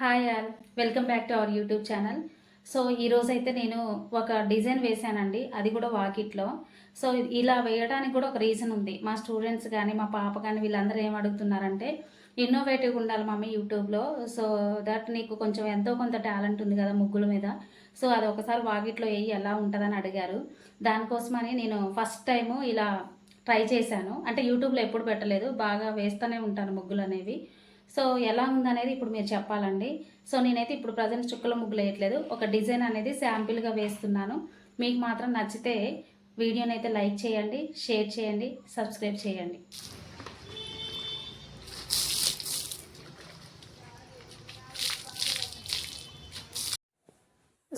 Hi all welcome back to our YouTube channel so ఈరోజు అయితే నేను ఒక డిజైన్ వేశానండి. అది కూడా వాకిట్లో. సో ఇలా వేయడానికి కూడా ఒక రీజన్ ఉంది. మా స్టూడెంట్స్ కానీ మా పాప కానీ వీళ్ళందరూ ఏం అడుగుతున్నారంటే ఇన్నోవేటివ్గా ఉండాలి మమ్మీ యూట్యూబ్లో. సో దట్ నీకు కొంచెం ఎంతో కొంత టాలెంట్ ఉంది కదా ముగ్గుల మీద. సో అది ఒకసారి వాకిట్లో వేయి. ఎలా ఉంటుందని అడిగారు. దానికోసమని నేను ఫస్ట్ టైము ఇలా ట్రై చేశాను. అంటే యూట్యూబ్లో ఎప్పుడు పెట్టలేదు. బాగా వేస్తూనే ఉంటాను ముగ్గులు అనేవి. సో ఎలా ఉందనేది ఇప్పుడు మీరు చెప్పాలండి. సో నేనైతే ఇప్పుడు ప్రజెంట్ చుక్కల ముగ్గులు వేయట్లేదు ఒక డిజైన్ అనేది శాంపిల్గా వేస్తున్నాను. మీకు మాత్రం నచ్చితే వీడియోనైతే అయితే లైక్ చేయండి షేర్ చేయండి సబ్స్క్రైబ్ చేయండి.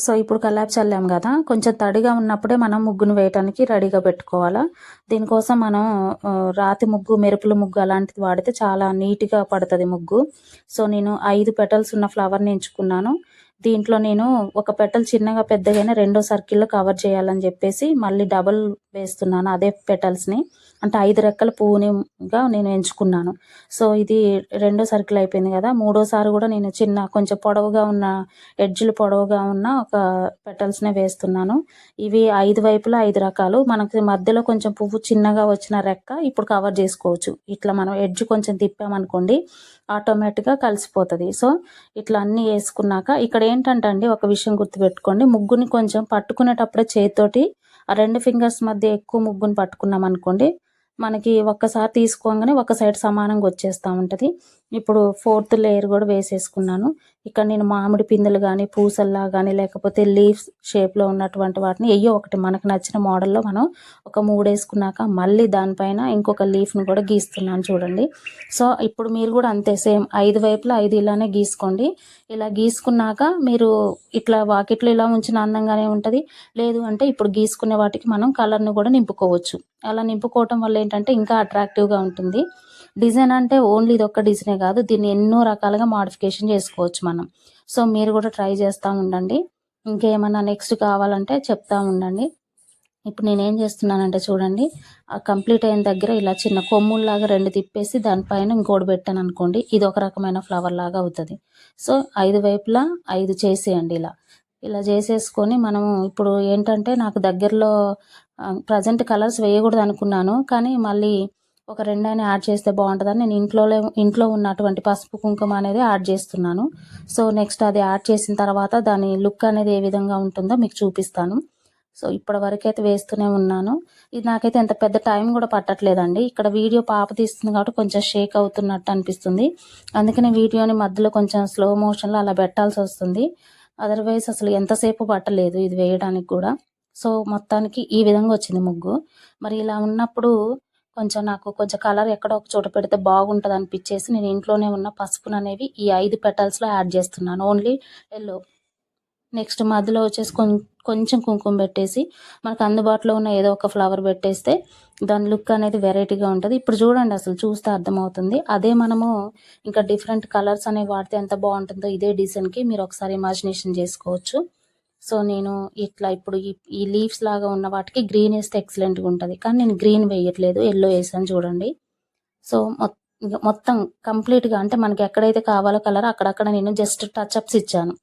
సో ఇప్పుడు కల్లాపు చల్లాం కదా కొంచెం తడిగా ఉన్నప్పుడే మనం ముగ్గును వేయటానికి రెడీగా పెట్టుకోవాలా? దీనికోసం మనం రాతి ముగ్గు మెరుపుల ముగ్గు అలాంటిది వాడితే చాలా నీట్గా పడుతుంది ముగ్గు. సో నేను ఐదు పెటల్స్ ఉన్న ఫ్లవర్ని ఎంచుకున్నాను. దీంట్లో నేను ఒక పెటల్ చిన్నగా పెద్దగానే రెండో సర్కిల్లో కవర్ చేయాలని చెప్పేసి మళ్ళీ డబల్ వేస్తున్నాను అదే పెటల్స్ని. అంటే ఐదు రెక్కల పువ్వునిగా నేను ఎంచుకున్నాను. సో ఇది రెండో సర్కిల్ అయిపోయింది కదా మూడోసారి కూడా నేను చిన్న కొంచెం పొడవుగా ఉన్న ఎడ్జ్లు పొడవుగా ఉన్న ఒక పెటల్స్నే వేస్తున్నాను. ఇవి ఐదు వైపులా ఐదు రకాలు. మనకి మధ్యలో కొంచెం పువ్వు చిన్నగా వచ్చిన రెక్క ఇప్పుడు కవర్ చేసుకోవచ్చు. ఇట్లా మనం ఎడ్జ్ కొంచెం తిప్పామనుకోండి ఆటోమేటిక్గా కలిసిపోతుంది. సో ఇట్లా అన్నీ వేసుకున్నాక ఇక్కడ ఏంటంటే అండి ఒక విషయం గుర్తుపెట్టుకోండి. ముగ్గుని కొంచెం పట్టుకునేటప్పుడే చేతితోటి ఆ రెండు ఫింగర్స్ మధ్య ఎక్కువ ముగ్గును పట్టుకున్నాం అనుకోండి మనకి ఒక్కసారి తీసుకోగానే ఒక సైడ్ సమానంగా వచ్చేస్తూ ఉంటుంది. ఇప్పుడు ఫోర్త్ లేయర్ కూడా వేసేసుకున్నాను. ఇక్కడ నేను మామిడి పిందెలు కానీ పూసల్లా కానీ లేకపోతే లీవ్స్ షేప్లో ఉన్నటువంటి వాటిని ఎయ్యో ఒకటి మనకు నచ్చిన మోడల్లో మనం ఒక మూడు వేసుకున్నాక మళ్ళీ దానిపైన ఇంకొక లీఫ్ని కూడా గీస్తున్నాను చూడండి. సో ఇప్పుడు మీరు కూడా అంతే సేమ్ ఐదు వైపులా ఐదు ఇలానే గీసుకోండి. ఇలా గీసుకున్నాక మీరు ఇట్లా వాకిట్లో ఇలా ఉంచిన అందంగానే ఉంటుంది. లేదు అంటే ఇప్పుడు గీసుకునే వాటికి మనం కలర్ని కూడా నింపుకోవచ్చు. అలా నింపుకోవటం వల్ల ఏంటంటే ఇంకా అట్రాక్టివ్గా ఉంటుంది. డిజైన్ అంటే ఓన్లీ ఇది ఒక్క డిజైనే కాదు దీన్ని ఎన్నో రకాలుగా మాడిఫికేషన్ చేసుకోవచ్చు మనం. సో మీరు కూడా ట్రై చేస్తూ ఉండండి. ఇంకేమన్నా నెక్స్ట్ కావాలంటే చెప్తా ఉండండి. ఇప్పుడు నేను ఏం చేస్తున్నానంటే చూడండి ఆ కంప్లీట్ అయిన దగ్గర ఇలా చిన్న కొమ్ముల్లాగా రెండు తిప్పేసి దానిపైన ఇంకోటి పెట్టాను అనుకోండి ఇది ఒక రకమైన ఫ్లవర్ లాగా అవుతుంది. సో ఐదు వైపులా ఐదు చేసేయండి ఇలా. ఇలా చేసేసుకొని మనం ఇప్పుడు ఏంటంటే నాకు దగ్గరలో ప్రజెంట్ కలర్స్ వేయకూడదు అనుకున్నాను కానీ మళ్ళీ ఒక రెండైనా యాడ్ చేస్తే బాగుంటుందని నేను ఇంట్లో ఇంట్లో ఉన్నటువంటి పసుపు కుంకుమ అనేది యాడ్ చేస్తున్నాను. సో నెక్స్ట్ అది యాడ్ చేసిన తర్వాత దాని లుక్ అనేది ఏ విధంగా ఉంటుందో మీకు చూపిస్తాను. సో ఇప్పటి వరకు అయితే వేస్తూనే ఉన్నాను. ఇది నాకైతే ఎంత పెద్ద టైం కూడా పట్టట్లేదండి. ఇక్కడ వీడియో పాప తీస్తుంది కాబట్టి కొంచెం షేక్ అవుతున్నట్టు అనిపిస్తుంది. అందుకనే వీడియోని మధ్యలో కొంచెం స్లో మోషన్లో అలా పెట్టాల్సి వస్తుంది. అదర్వైజ్ అసలు ఎంతసేపు పట్టలేదు ఇది వేయడానికి కూడా. సో మొత్తానికి ఈ విధంగా వచ్చింది ముగ్గు. మరి ఇలా ఉన్నప్పుడు కొంచెం నాకు కొంచెం కలర్ ఎక్కడో ఒక చోట పెడితే బాగుంటుంది అనిపించేసి నేను ఇంట్లోనే ఉన్న పసుపును అనేవి ఈ ఐదు పెటల్స్లో యాడ్ చేస్తున్నాను. ఓన్లీ ఎల్లో నెక్స్ట్ మధ్యలో వచ్చేసి కొం కొంచెం కుంకుమ పెట్టేసి మనకు అందుబాటులో ఉన్న ఏదో ఒక ఫ్లవర్ పెట్టేస్తే దాని లుక్ అనేది వెరైటీగా ఉంటుంది. ఇప్పుడు చూడండి అసలు చూస్తే అర్థమవుతుంది. అదే మనము ఇంకా డిఫరెంట్ కలర్స్ అనేవి వాడితే ఎంత బాగుంటుందో ఇదే డిజైన్కి మీరు ఒకసారి ఇమాజినేషన్ చేసుకోవచ్చు. సో నేను ఇట్లా ఇప్పుడు ఈ ఈ లీవ్స్ లాగా ఉన్న వాటికి గ్రీన్ వేస్తే ఎక్సలెంట్గా ఉంటుంది. కానీ నేను గ్రీన్ వేయట్లేదు ఎల్లో వేసాను చూడండి. సో మొత్తం కంప్లీట్గా అంటే మనకి ఎక్కడైతే కావాలో కలర్ అక్కడక్కడ నేను జస్ట్ టచ్అప్స్ ఇచ్చాను.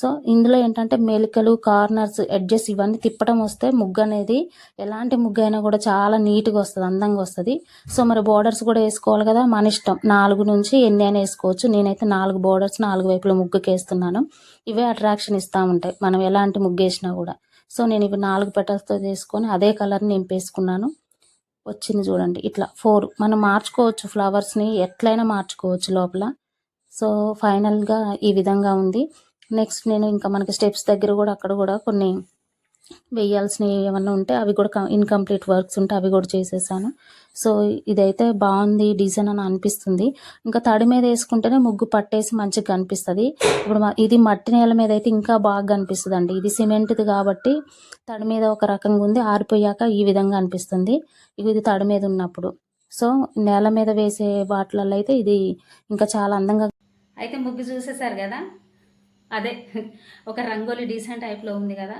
సో ఇందులో ఏంటంటే మెలికలు కార్నర్స్ ఎడ్జెస్ ఇవన్నీ తిప్పడం వస్తే ముగ్గు అనేది ఎలాంటి ముగ్గు అయినా కూడా చాలా నీట్గా వస్తుంది అందంగా వస్తుంది. సో మరి బోర్డర్స్ కూడా వేసుకోవాలి కదా మన ఇష్టం. నాలుగు నుంచి ఎన్ని అయినా వేసుకోవచ్చు. నేనైతే నాలుగు బోర్డర్స్ నాలుగు వైపుల ముగ్గుకి వేస్తున్నాను. ఇవే అట్రాక్షన్ ఇస్తూ ఉంటాయి. మనం ఎలాంటి ముగ్గు వేసినా కూడా. సో నేను ఇవి నాలుగు పెటల్స్తో తీసుకొని అదే కలర్ని నింపేసుకున్నాను. వచ్చింది చూడండి. ఇట్లా ఫోర్ మనం మార్చుకోవచ్చు ఫ్లవర్స్ని ఎట్లయినా మార్చుకోవచ్చు లోపల. సో ఫైనల్గా ఈ విధంగా ఉంది. నెక్స్ట్ నేను ఇంకా మనకి స్టెప్స్ దగ్గర కూడా అక్కడ కూడా కొన్ని వేయాల్సినవి ఏమన్నా ఉంటే అవి కూడా ఇన్కంప్లీట్ వర్క్స్ ఉంటే అవి కూడా చేసేసాను. సో ఇదైతే బాగుంది డిజైన్ అని అనిపిస్తుంది. ఇంకా తడి మీద వేసుకుంటేనే ముగ్గు పట్టేసి మంచిగా కనిపిస్తుంది. ఇప్పుడు ఇది మట్టి నేల మీద అయితే ఇంకా బాగా కనిపిస్తుంది అండి ఇది సిమెంట్ది కాబట్టి తడి మీద ఒక రకంగా ఉంది ఆరిపోయాక ఈ విధంగా అనిపిస్తుంది. ఇది తడి మీద ఉన్నప్పుడు. సో నేల మీద వేసే వాటిలలో అయితే ఇది ఇంకా చాలా అందంగా అయితే ముగ్గు చూసేసారు కదా? అదే ఒక రంగోలీ డీసెంట్ టైప్లో ఉంది కదా.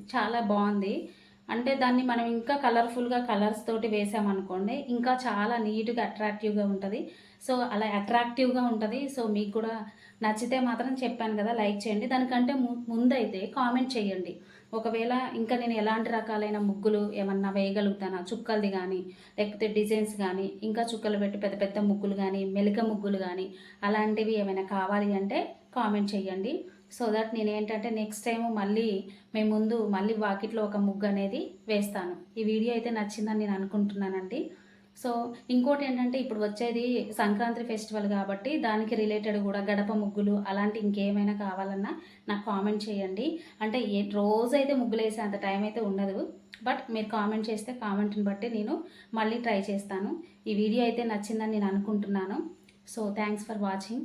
చాలా బాగుంది. అంటే దాన్ని మనం ఇంకా కలర్ఫుల్గా కలర్స్ తోటి వేసామనుకోండి ఇంకా చాలా నీట్గా అట్రాక్టివ్గా ఉంటుంది. సో అలా అట్రాక్టివ్గా ఉంటుంది. సో మీకు కూడా నచ్చితే మాత్రం చెప్పాను కదా లైక్ చేయండి. దానికంటే ము- ముందైతే కామెంట్ చేయండి. ఒకవేళ ఇంకా నేను ఎలాంటి రకాలైన ముగ్గులు ఏమన్నా వేయగలుగుతానా? చుక్కలది కానీ లేకపోతే డిజైన్స్ కానీ ఇంకా చుక్కలు పెట్టి పెద్ద పెద్ద ముగ్గులు కానీ మెలిక ముగ్గులు కానీ అలాంటివి ఏమైనా కావాలి అంటే కామెంట్ చేయండి. సో దట్ నేను ఏంటంటే నెక్స్ట్ టైం మళ్ళీ మేము ముందు మళ్ళీ వాకిట్లో ఒక ముగ్గు అనేది వేస్తాను. ఈ వీడియో అయితే నచ్చిందని నేను అనుకుంటున్నానండి. సో ఇంకోటి ఏంటంటే ఇప్పుడు వచ్చేది సంక్రాంతి ఫెస్టివల్ కాబట్టి దానికి రిలేటెడ్ కూడా గడప ముగ్గులు అలాంటి ఇంకేమైనా కావాలన్నా నాకు కామెంట్ చేయండి. అంటే ఏ రోజైతే ముగ్గులు వేసే అంత టైం అయితే ఉండదు. బట్ మీరు కామెంట్ చేస్తే కామెంట్ని బట్టి నేను మళ్ళీ ట్రై చేస్తాను. ఈ వీడియో అయితే నచ్చిందని నేను అనుకుంటున్నాను. So thanks for watching.